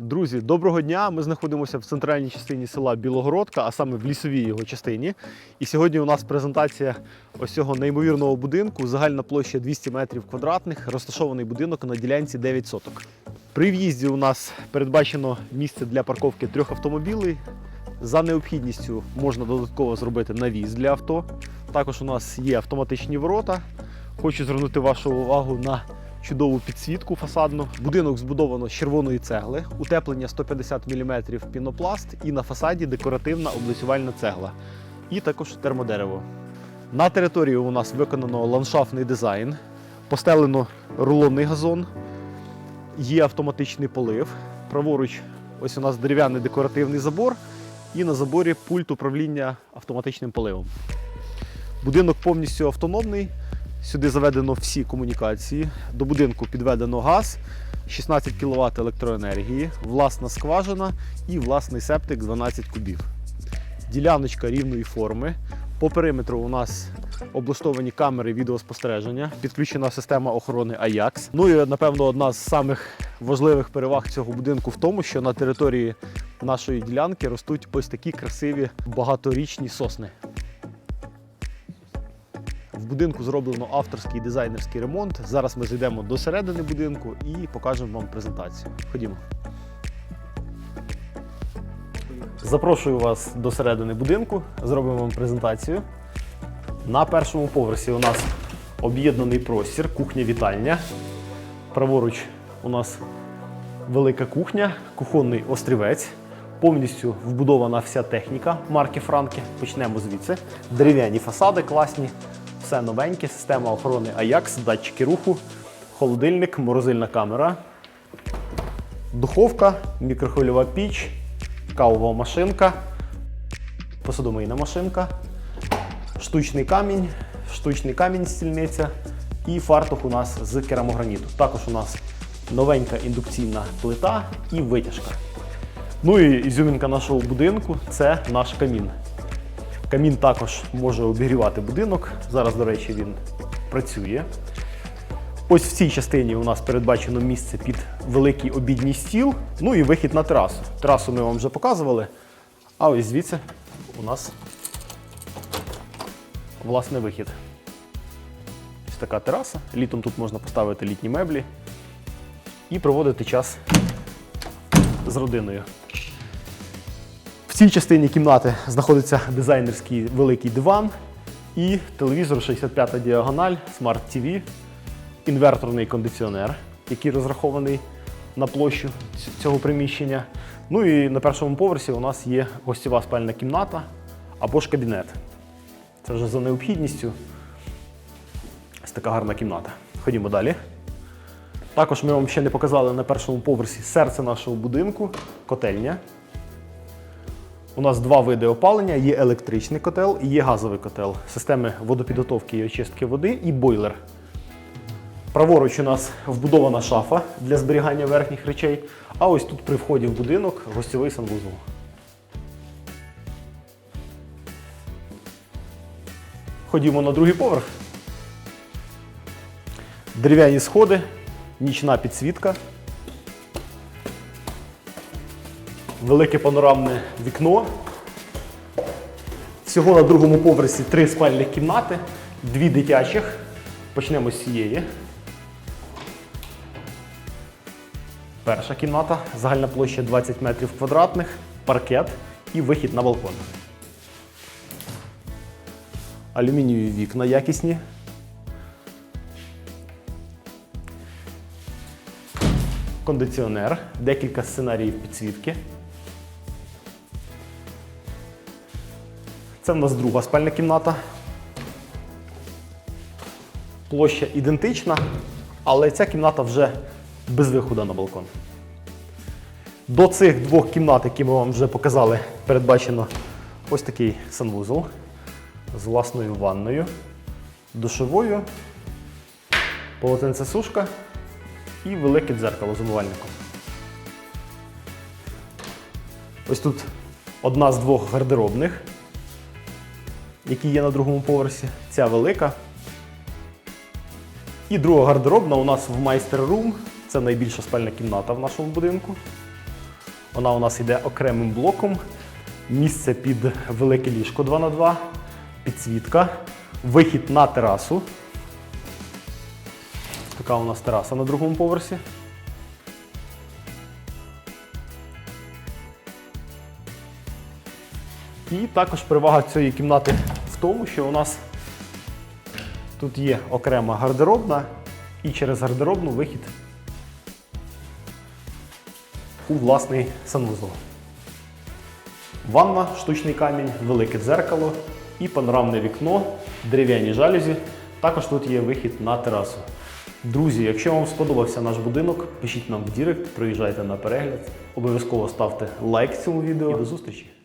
Друзі, доброго дня! Ми знаходимося в центральній частині села Білогородка, а саме в лісовій його частині. І сьогодні у нас презентація ось цього неймовірного будинку. Загальна площа 200 метрів квадратних, розташований будинок на ділянці 9 соток. При в'їзді у нас передбачено місце для парковки трьох автомобілей. За необхідністю можна додатково зробити навіз для авто. Також у нас є автоматичні ворота. Хочу звернути вашу увагу на чудову підсвітку фасадну. Будинок збудовано з червоної цегли, утеплення 150 мм пінопласт і на фасаді декоративна облицювальна цегла. І також термодерево. На території у нас виконано ландшафтний дизайн, постелено рулонний газон, є автоматичний полив. Праворуч, ось у нас дерев'яний декоративний забор, і на заборі пульт управління автоматичним поливом. Будинок повністю автономний. Сюди заведено всі комунікації. До будинку підведено газ, 16 кВт електроенергії, власна скважина і власний септик 12 кубів. Діляночка рівної форми. По периметру у нас облаштовані камери відеоспостереження, підключена система охорони AJAX. Ну і напевно одна з самих важливих переваг цього будинку в тому, що на території нашої ділянки ростуть ось такі красиві багаторічні сосни. В будинку зроблено авторський дизайнерський ремонт. Зараз ми зайдемо до середини будинку і покажемо вам презентацію. Ходімо. Запрошую вас до середини будинку, зробимо вам презентацію. На першому поверсі у нас об'єднаний простір, кухня-вітальня. Праворуч у нас велика кухня, кухонний острівець. Повністю вбудована вся техніка марки Франки. Почнемо звідси. Дерев'яні фасади класні, все новеньке, система охорони AJAX, датчики руху, холодильник, морозильна камера, духовка, мікрохвильова піч, кавова машинка, посудомийна машинка, штучний камінь, штучний камінь стільниця і фартух у нас з керамограніту. Також у нас новенька індукційна плита і витяжка. Ну і ізюмінка нашого будинку це наш камін. Камін також може обігрівати будинок. Зараз, до речі, він працює. Ось в цій частині у нас передбачено місце під великий обідній стіл, ну і вихід на терасу. Терасу ми вам вже показували. А ось звідси у нас власне вихід. Ось така тераса. Літом тут можна поставити літні меблі і проводити час з родиною. Цій частині кімнати знаходиться дизайнерський великий диван і телевізор 65 діагональ, Smart TV, інверторний кондиціонер, який розрахований на площу цього приміщення. Ну і на першому поверсі у нас є гостєва спальна кімната або ж кабінет. Це вже за необхідністю. Ось така гарна кімната. Ходімо далі. Також ми вам ще не показали на першому поверсі серце нашого будинку котельня. У нас два види опалення: є електричний котел і є газовий котел, системи водопідготовки і очистки води і бойлер. Праворуч у нас вбудована шафа для зберігання верхніх речей, а ось тут при вході в будинок гостьовий санвузол. Ходімо на другий поверх. Дерев'яні сходи, нічна підсвітка, велике панорамне вікно. Всього на другому поверсі три спальних кімнати, дві дитячих. Почнемо з цієї. Перша кімната, загальна площа 20 метрів квадратних, паркет і вихід на балкон. Алюмінієві вікна якісні. Кондиціонер, декілька сценаріїв підсвітки. Це в нас друга спальня кімната. Площа ідентична, але ця кімната вже без виходу на балкон. До цих двох кімнат, які ми вам вже показали, передбачено ось такий санвузол з власною ванною, душовою, полотенцесушка і велике дзеркало з умивальником. Ось тут одна з двох гардеробних, які є на другому поверсі. Ця велика. І друга гардеробна у нас в майстер-рум. Це найбільша спальна кімната в нашому будинку. Вона у нас йде окремим блоком. Місце під велике ліжко 2х2, підсвітка, вихід на терасу. Така у нас тераса на другому поверсі. І також перевага цієї кімнати тому, що у нас тут є окрема гардеробна і через гардеробну вихід у власний санвузол. Ванна, штучний камінь, велике дзеркало і панорамне вікно, дерев'яні жалюзі. Також тут є вихід на терасу. Друзі, якщо вам сподобався наш будинок, пишіть нам в Дірект, приїжджайте на перегляд. Обов'язково ставте лайк цьому відео і до зустрічі!